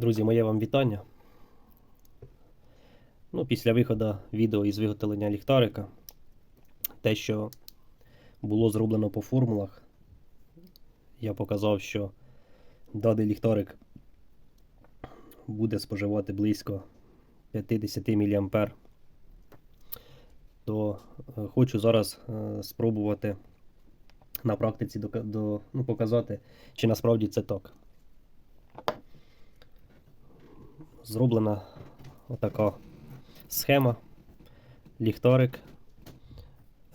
Друзі, моє вам вітання. Ну, після виходу відео із виготовлення ліхтарика, те, що було зроблено по формулах, я показав, що даний ліхтарик буде споживати близько 50 мА. То е, хочу зараз е, спробувати на практиці дока- до, ну, показати, чи насправді це так. Зроблена отака схема, ліхтарик,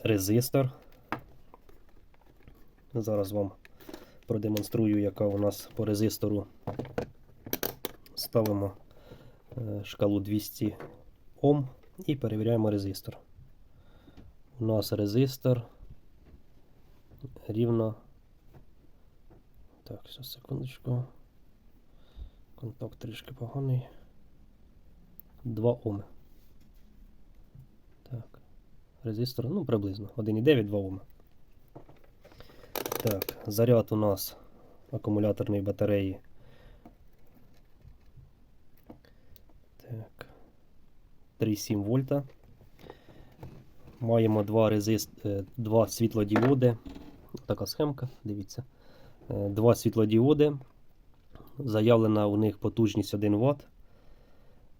резистор. Зараз вам продемонструю, яка у нас по резистору. Ставимо е, шкалу 200 Ом і перевіряємо резистор. У нас резистор рівно. Так, зараз секундочку. Контакт трішки поганий. 2 Оми. Так. Резистор, ну, приблизно. 1,9, 2 Оми. Так, заряд у нас акумуляторної батареї. Так. 3,7 вольта. Маємо два резист, е, два світлодіоди. Така схемка, дивіться. Е, Два світлодіоди. Заявлена у них потужність 1 Вт.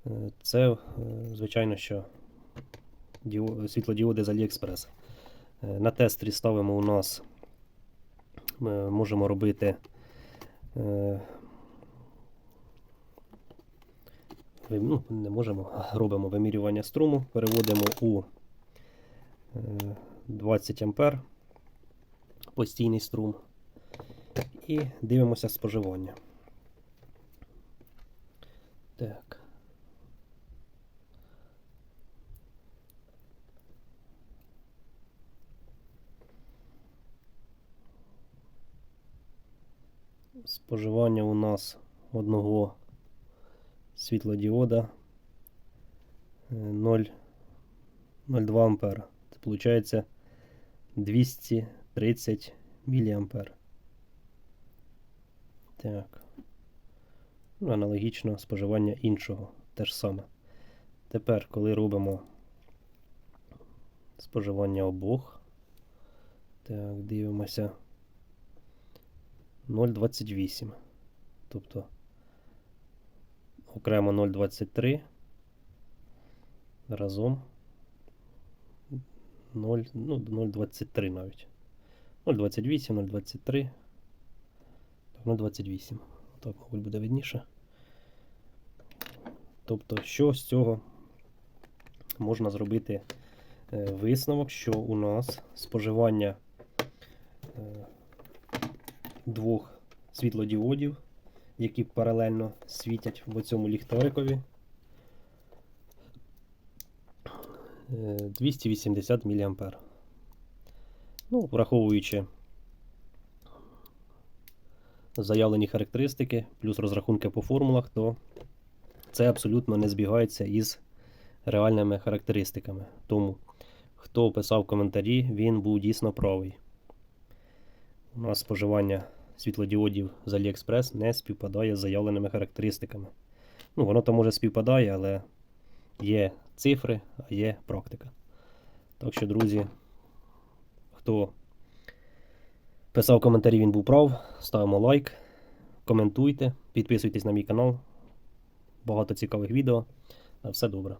Е, Це, е, звичайно, що світлодіоди з AliExpress. Е, На тестері ставимо у нас, ми можемо робити ну, не можемо, робимо вимірювання струму, переводимо у е, 20 А постійний струм і дивимося споживання. Так. Споживання у нас одного світлодіода е, 0,02 ампера. Це виходить 230 мА. Так. Ну, аналогічно споживання іншого те ж саме. Тепер, коли робимо споживання обох, так, дивимося 0,28. Тобто окремо 0,23. Разом 0, ну, 0,23 навіть. 0,28, 0,23. Так, 0,28. Так, мабуть, буде видніше. Тобто, що з цього можна зробити е, висновок, що у нас споживання е, двох світлодіодів, які паралельно світять в цьому ліхтарикові, е, 280 мА. Ну, враховуючи заявлені характеристики, плюс розрахунки по формулах, то це абсолютно не збігається із реальними характеристиками. Тому, хто писав коментарі, він був дійсно правий. У нас споживання світлодіодів з AliExpress не співпадає з заявленими характеристиками. Ну, воно там може співпадає, але є цифри, а є практика. Так що, друзі, хто писав коментарі, він був прав. Ставимо лайк, коментуйте, підписуйтесь на мій канал. Багато цікавих відео. На все добре.